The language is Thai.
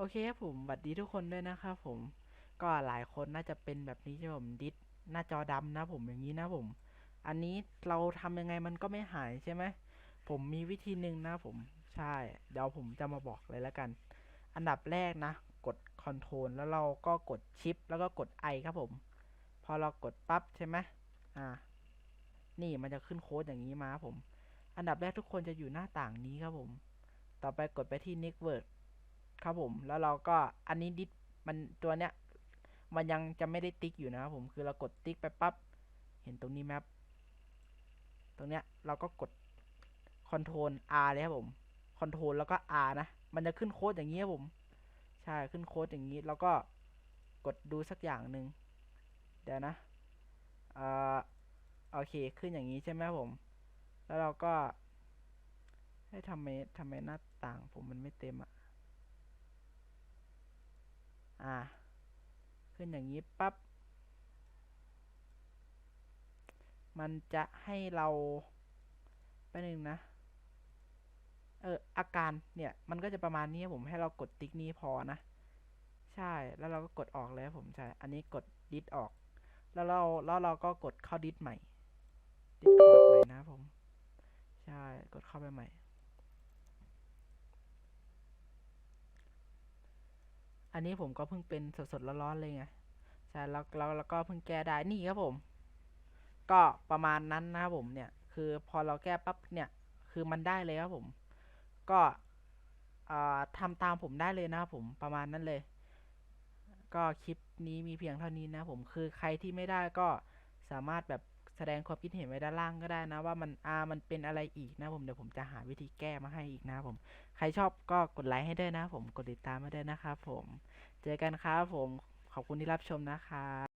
โอเคครับผมสวัสดีทุกคนด้วยนะครับผม ก็หลายคนน่าจะเป็นแบบนี้ใช่ไหมผมดิสหน้าจอดำนะผมอย่างนี้นะผม อันนี้เราทำยังไงมันก็ไม่หายใช่ไหมผมมีวิธีหนึ่งนะผมใช่ เดี๋ยวผมจะมาบอกเลยแล้วกัน อันดับแรกนะ กด Ctrl แล้วเราก็กด Shift แล้วก็กด I ครับผม พอเรากดปั๊บใช่ไหมอ่า นี่มันจะขึ้นโค้ดอย่างนี้มาครับผม อันดับแรกทุกคนจะอยู่หน้าต่างนี้ครับผม ต่อไปกดไปที่ Network ครับผม แล้วเราก็อันนี้ดิสมันตัวเนี้ย มันยังจะไม่ได้ติ๊กอยู่นะครับผม คือเรากดติ๊กไปปั๊บ เห็นตรงนี้ไหมครับ ตรงเนี้ยเราก็กด Ctrl R เลยครับผม Ctrl แล้วก็ R นะ มันจะขึ้นโค้ดอย่างนี้ครับผม ใช่ ขึ้นโค้ดอย่างนี้ แล้วก็กดดูสักอย่างหนึ่งเดี๋ยวนะเอ่อโอเค ขึ้นอย่างนี้ใช่ไหมครับผม แล้วเราก็ ให้ทำไมทำไมหน้าต่างผมมันไม่เต็มอะ อ่าขึ้นอย่างนี้ปั๊บมันจะให้เราไปหนึ่งนะ เอออาการเนี่ยมันก็จะประมาณนี้ผมให้เรากดติ๊กนี้พอนะ ใช่แล้วเราก็กดออกเลยผมใช่ อันนี้กดดิสออก แล้วเราแล้วเราก็กดเข้าดิสใหม่ดิสคอร์ดใหม่นะผม ใช่กดเข้าไปใหม่ อันนี้ผมก็เพิ่งเป็นสดๆร้อนๆเลยไงใช่แล้วแล้วแล้วก็เพิ่งแก้ได้นี่ครับผม ก็ประมาณนั้นนะครับผมเนี่ย คือพอเราแก้ปั๊บเนี่ยคือมันได้เลยครับผม ก็อ่าทำตามผมได้เลยนะครับผมประมาณนั้นเลย ก็คลิปนี้มีเพียงเท่านี้นะผมคือใครที่ไม่ได้ก็สามารถแบบ แสดงความคิดเห็นไว้ด้านล่างก็ได้นะ ว่ามันอามันเป็นอะไรอีกนะผมเดี๋ยวผมจะหาวิธีแก้มาให้อีกนะผม ใครชอบก็กดไลค์ให้ด้วยนะผมกดติดตามมาด้วยนะครับผม เจอกันครับผมขอบคุณที่รับชมนะครับ